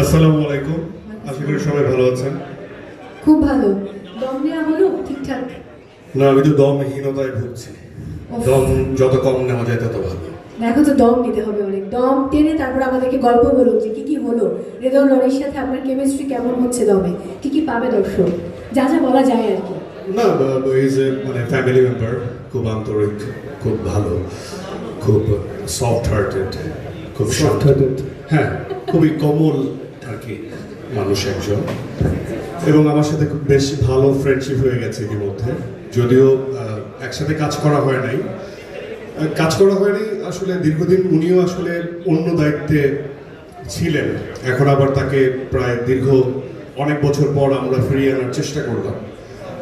আসসালামু আলাইকুম। আশা করি সবাই ভালো আছেন। খুব ভালো। দম নেওয়া হলো? ঠিকঠাক? না আমি তো দমহীনতায় ভুগছি। দম যত কম নেওয়া যায় তত ভালো। দেখো তো দম নিতে হবে অনেক। দম টেনে তারপর আমাদেরকে গল্প বলুন যে কি কি হলো। হৃদয় রনির সাথে আপনার কেমিস্ট্রি কেমন হচ্ছে দমে? কি কি পাবে দর্শক? যা যা বলা যায় আর কি। না ইজ এ মানে ফ্যামিলি মেম্বার খুব আন্তরিক খুব ভালো খুব সফট হার্টেড খুব শান্ত। Hearted? হ্যাঁ খুবই কোমল মানুষ একজন। এবং আমার সাথে খুব বেশ ভালো ফ্রেন্ডশিপ হয়ে গেছে ইতিমধ্যে। যদিও একসাথে কাজ করা হয় নাই। কাজ করা হয়নি আসলে দীর্ঘদিন উনিও আসলে অন্য দায়িত্বে ছিলেন। এখন আবার তাকে প্রায় দীর্ঘ অনেক বছর পর আমরা ফিরিয়ে আনার চেষ্টা করলাম।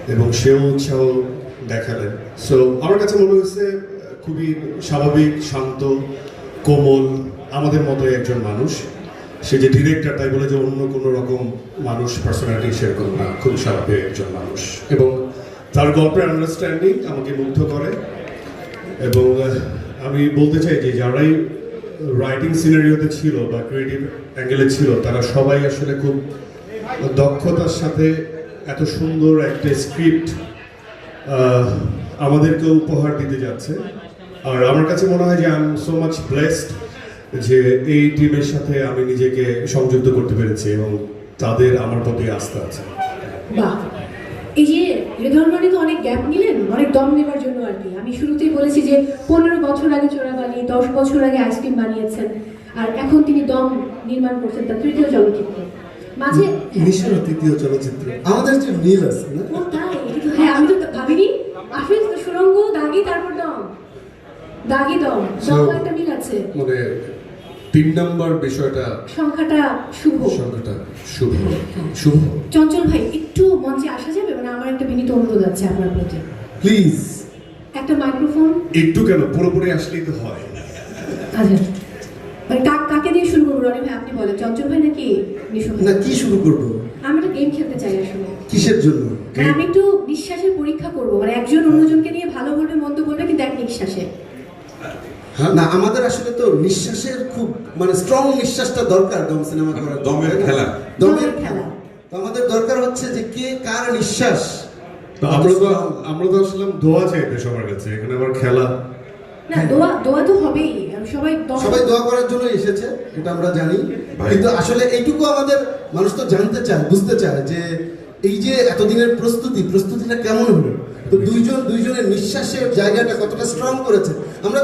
এবং সেও উৎসাহ দেখালেন। সো আমার কাছে মনে হয়েছে, খুবই স্বাভাবিক, শান্ত, কোমল, আমাদের মতোই একজন মানুষ। সে যে ডিরেক্টর তাই বলে যে অন্য কোনো রকম মানুষ পার্সোনালিটি সেরকম না, খুব স্বাভাবিক একজন মানুষ। এবং তার গল্পের আন্ডারস্ট্যান্ডিং আমাকে মুগ্ধ করে। এবং আমি বলতে চাই যে যারাই রাইটিং সিনারিওতে ছিল বা ক্রিয়েটিভ অ্যাঙ্গেলে ছিল, তারা সবাই আসলে খুব দক্ষতার সাথে এত সুন্দর একটা স্ক্রিপ্ট আমাদেরকে উপহার দিতে যাচ্ছে। আর আমার কাছে মনে হয় যে I am so much blessed যে এই টিমের সাথে আমি নিজেকে সংযুক্ত করতে পেরেছি এবং তাদের আমার প্রতি আস্থা আছে। বাহ। এই যে হৃদয় রনি তো অনেক গ্যাপ নিলেন অনেক দম নেবার জন্য আর কি। আমি শুরুতেই বলেছি যে পনেরো বছর আগে চোরাবালি দশ বছর আগে আইসক্রিম বানিয়েছেন আর এখন তিনি দম নির্মাণ করছেন তার তৃতীয় চলচ্চিত্র। মাঝে মিশন তৃতীয় চলচ্চিত্র। আমাদের যে মিল আছে না? তাই হ্যাঁ আমি তো ভাবিনি। আসলে তো সুরঙ্গ দাগি তারপর দম। দাগি দম So- একটা মিল আছে। মানে তিন নম্বর বিষয়টা সংখ্যাটা শুভ। সংখ্যাটা শুভ। শুভ। চঞ্চল ভাই একটু মঞ্চে আসা যাবে? মানে আমার একটা বিনীত অনুরোধ আছে আপনার প্রতি। প্লিজ। একটা মাইক্রোফোন। একটু কেন? পুরোপুরি আসলেই তো হয়। আচ্ছা। মানে কাক কাকে দিয়ে শুরু করব? রনি ভাই আপনি বলেন। চঞ্চল ভাই নাকি না কি শুরু করব? আমি একটা গেম খেলতে চাই আসলে। কিসের জন্য? মানে আমি একটু নিঃশ্বাসের পরীক্ষা করব। মানে একজন অন্যজনকে নিয়ে ভালো বলবে মন্দ বলবে কিন্তু এক নিঃশ্বাসে। হ্যাঁ? না আমাদের আসলে তো নিঃশ্বাসের খুব মানে স্ট্রং নিঃশ্বাসটা দরকার দম সিনেমা করার দমের খেলা। দমের খেলা। তো আমাদের দরকার হচ্ছে যে কে কার নিঃশ্বাস তো আমরা তো আমরা তো আসলাম দোয়া চাইতে সবার কাছে এখানে আবার খেলা। না দোয়া দোয়া তো হবেই। সবাই সবাই দোয়া করার জন্য এসেছে এটা আমরা জানি। কিন্তু আসলে এইটুকু আমাদের মানুষ তো জানতে চায় বুঝতে চায় যে এই যে এতদিনের প্রস্তুতি প্রস্তুতিটা কেমন হলো? তো দুইজন দুইজনের নিঃশ্বাসের জায়গাটা কতটা স্ট্রং করেছে? আমরা